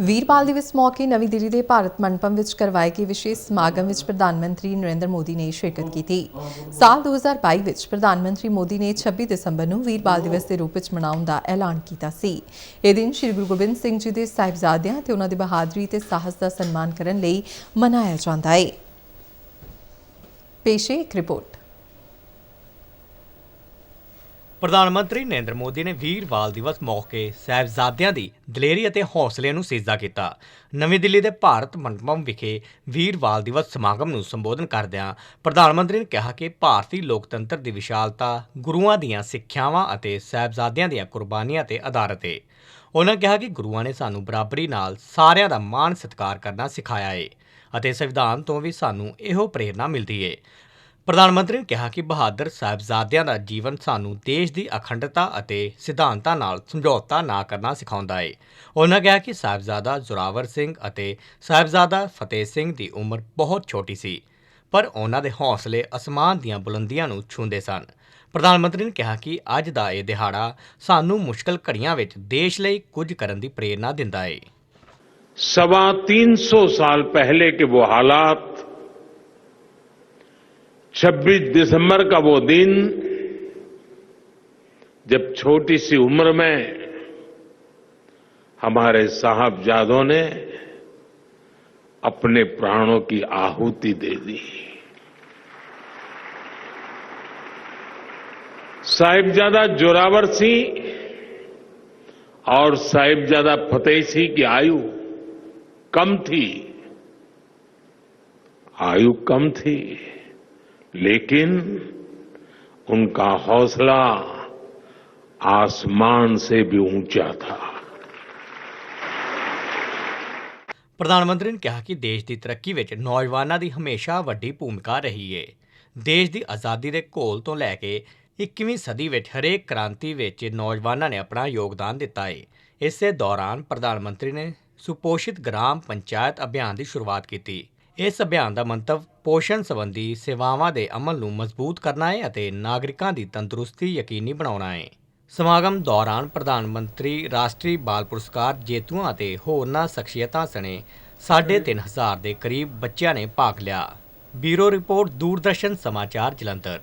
ਵੀਰਪਾਲ ਦਿਵਸ ਮੌਕੇ ਨਵੀਂ ਦਿੱਲੀ ਦੇ ਭਾਰਤ ਮੰਡਪਮ ਵਿੱਚ ਕਰਵਾਏ ਗਏ ਵਿਸ਼ੇਸ਼ ਸਮਾਗਮ ਵਿੱਚ ਪ੍ਰਧਾਨ ਮੰਤਰੀ ਨਰਿੰਦਰ ਮੋਦੀ ਨੇ ਸ਼ਿਰਕਤ ਕੀਤੀ। ਸਾਲ 2022 ਵਿੱਚ ਪ੍ਰਧਾਨ ਮੰਤਰੀ ਮੋਦੀ ਨੇ 26 ਦਸੰਬਰ ਨੂੰ ਵੀਰਪਾਲ ਦਿਵਸ ਦੇ ਰੂਪ ਵਿੱਚ ਮਨਾਉਣ ਦਾ ਐਲਾਨ ਕੀਤਾ ਸੀ। ਇਹ ਦਿਨ ਸ੍ਰੀ ਗੁਰੂ ਗੋਬਿੰਦ ਸਿੰਘ ਜੀ ਦੇ ਸਾਹਿਬਜ਼ਾਦਿਆਂ ਤੇ ਉਹਨਾਂ ਦੀ ਬਹਾਦਰੀ ਤੇ ਸਾਹਸ ਦਾ ਸਨਮਾਨ ਕਰਨ ਲਈ ਮਨਾਇਆ ਜਾਂਦਾ ਹੈ ਪੇਸ਼ੇ ਇੱਕ ਰਿਪੋਰਟ। ਪ੍ਰਧਾਨ ਮੰਤਰੀ ਨਰਿੰਦਰ ਮੋਦੀ ਨੇ ਵੀਰਵਾਲ ਦਿਵਸ ਮੌਕੇ ਸਾਹਿਬਜ਼ਾਦਿਆਂ ਦੀ ਦਲੇਰੀ ਅਤੇ ਹੌਸਲੇ ਨੂੰ ਸਿਜਦਾ ਕੀਤਾ। ਨਵੀਂ ਦਿੱਲੀ ਦੇ ਭਾਰਤ ਮੰਡਪਮ ਵਿਖੇ ਵੀਰਵਾਲ ਦਿਵਸ ਸਮਾਗਮ ਨੂੰ ਸੰਬੋਧਨ ਕਰਦਿਆਂ ਪ੍ਰਧਾਨ ਮੰਤਰੀ ਨੇ ਕਿਹਾ ਕਿ ਭਾਰਤੀ ਲੋਕਤੰਤਰ ਦੀ ਵਿਸ਼ਾਲਤਾ ਗੁਰੂਆਂ ਦੀਆਂ ਸਿੱਖਿਆਵਾਂ ਅਤੇ ਸਾਹਿਬਜ਼ਾਦਿਆਂ ਦੀਆਂ ਕੁਰਬਾਨੀਆਂ ਤੇ ਆਧਾਰਿਤ ਹੈ ਉਹਨਾਂ ਕਿਹਾ ਕਿ ਗੁਰੂਆਂ ਨੇ ਸਾਨੂੰ ਬਰਾਬਰੀ ਨਾਲ ਸਾਰਿਆਂ ਦਾ ਮਾਣ ਸਤਿਕਾਰ ਕਰਨਾ ਸਿਖਾਇਆ ਹੈ ਅਤੇ ਸੰਵਿਧਾਨ ਤੋਂ ਵੀ ਸਾਨੂੰ ਇਹੋ ਪ੍ਰੇਰਣਾ ਮਿਲਦੀ ਹੈ ਪ੍ਰਧਾਨ ਮੰਤਰੀ ਨੇ ਕਿਹਾ ਕਿ ਬਹਾਦਰ ਸਾਹਿਬਜ਼ਾਦਿਆਂ ਦਾ ਜੀਵਨ ਸਾਨੂੰ ਦੇਸ਼ ਦੀ ਅਖੰਡਤਾ ਅਤੇ ਸਿਧਾਂਤਾਂ ਨਾਲ ਸਮਝੌਤਾ ਨਾ ਕਰਨਾ ਸਿਖਾਉਂਦਾ ਹੈ ਉਹਨਾਂ ਕਿਹਾ ਕਿ ਸਾਹਿਬਜ਼ਾਦਾ ਜ਼ੋਰਾਵਰ ਸਿੰਘ ਅਤੇ ਸਾਹਿਬਜ਼ਾਦਾ ਫਤਿਹ ਸਿੰਘ ਦੀ ਉਮਰ ਬਹੁਤ ਛੋਟੀ ਸੀ ਪਰ ਉਹਨਾਂ ਦੇ ਹੌਸਲੇ ਅਸਮਾਨ ਦੀਆਂ ਬੁਲੰਦੀਆਂ ਨੂੰ ਛੂੰਹਦੇ ਸਨ ਪ੍ਰਧਾਨ ਮੰਤਰੀ ਨੇ ਕਿਹਾ ਕਿ ਅੱਜ ਦਾ ਇਹ ਦਿਹਾੜਾ ਸਾਨੂੰ ਮੁਸ਼ਕਲ ਘੜੀਆਂ ਵਿੱਚ ਦੇਸ਼ ਲਈ ਕੁਝ ਕਰਨ ਦੀ ਪ੍ਰੇਰਣਾ ਦਿੰਦਾ ਹੈ सवा तीन सौ साल पहले के वो हालात 26 दिसंबर का वो दिन, जब छोटी सी उम्र में हमारे साहबजादों ने अपने प्राणों की आहुति दे दी। साहिबजादा जोरावर सिंह और साहिबजादा फतेह सिंह की आयु कम थी, आयु कम थी। लेकिन उनका हौसला आसमान से भी ऊंचा था ਪ੍ਰਧਾਨ ਮੰਤਰੀ ਨੇ ਕਿਹਾ ਕਿ ਦੇਸ਼ ਦੀ ਤਰੱਕੀ ਵਿੱਚ ਨੌਜਵਾਨਾਂ ਦੀ ਹਮੇਸ਼ਾ ਵੱਡੀ ਭੂਮਿਕਾ ਰਹੀ ਹੈ ਦੇਸ਼ ਦੀ ਆਜ਼ਾਦੀ ਦੇ ਘੋਲ ਤੋਂ ਲੈ ਕੇ 21ਵੀਂ ਸਦੀ ਵਿੱਚ ਹਰੇਕ ਕ੍ਰਾਂਤੀ ਵਿੱਚ ਨੌਜਵਾਨਾਂ ਨੇ ਆਪਣਾ ਯੋਗਦਾਨ ਦਿੱਤਾ ਹੈ ਇਸੇ ਦੌਰਾਨ ਪ੍ਰਧਾਨ ਮੰਤਰੀ ਨੇ ਸੁਪੋਸ਼ਿਤ ਗ੍ਰਾਮ ਪੰਚਾਇਤ ਅਭਿਆਨ ਦੀ ਸ਼ੁਰੂਆਤ ਕੀਤੀ ਇਸ ਅਭਿਆਨ ਦਾ ਮੰਤਵ ਪੋਸ਼ਣ ਸੰਬੰਧੀ ਸੇਵਾਵਾਂ ਦੇ ਅਮਲ ਨੂੰ ਮਜ਼ਬੂਤ ਕਰਨਾ ਹੈ ਅਤੇ ਨਾਗਰਿਕਾਂ ਦੀ ਤੰਦਰੁਸਤੀ ਯਕੀਨੀ ਬਣਾਉਣਾ ਹੈ। ਸਮਾਗਮ ਦੌਰਾਨ ਪ੍ਰਧਾਨ ਮੰਤਰੀ ਰਾਸ਼ਟਰੀ ਬਾਲ ਪੁਰਸਕਾਰ ਜੇਤੂਆਂ ਅਤੇ ਹੋਰਨਾਂ ਸ਼ਖਸੀਅਤਾਂ ਸਣੇ 3.5 ਹਜ਼ਾਰ ਦੇ ਕਰੀਬ ਬੱਚਿਆਂ ਨੇ ਭਾਗ ਲਿਆ। ਬਿਊਰੋ ਰਿਪੋਰਟ, ਦੂਰਦਰਸ਼ਨ ਸਮਾਚਾਰ ਜਲੰਧਰ।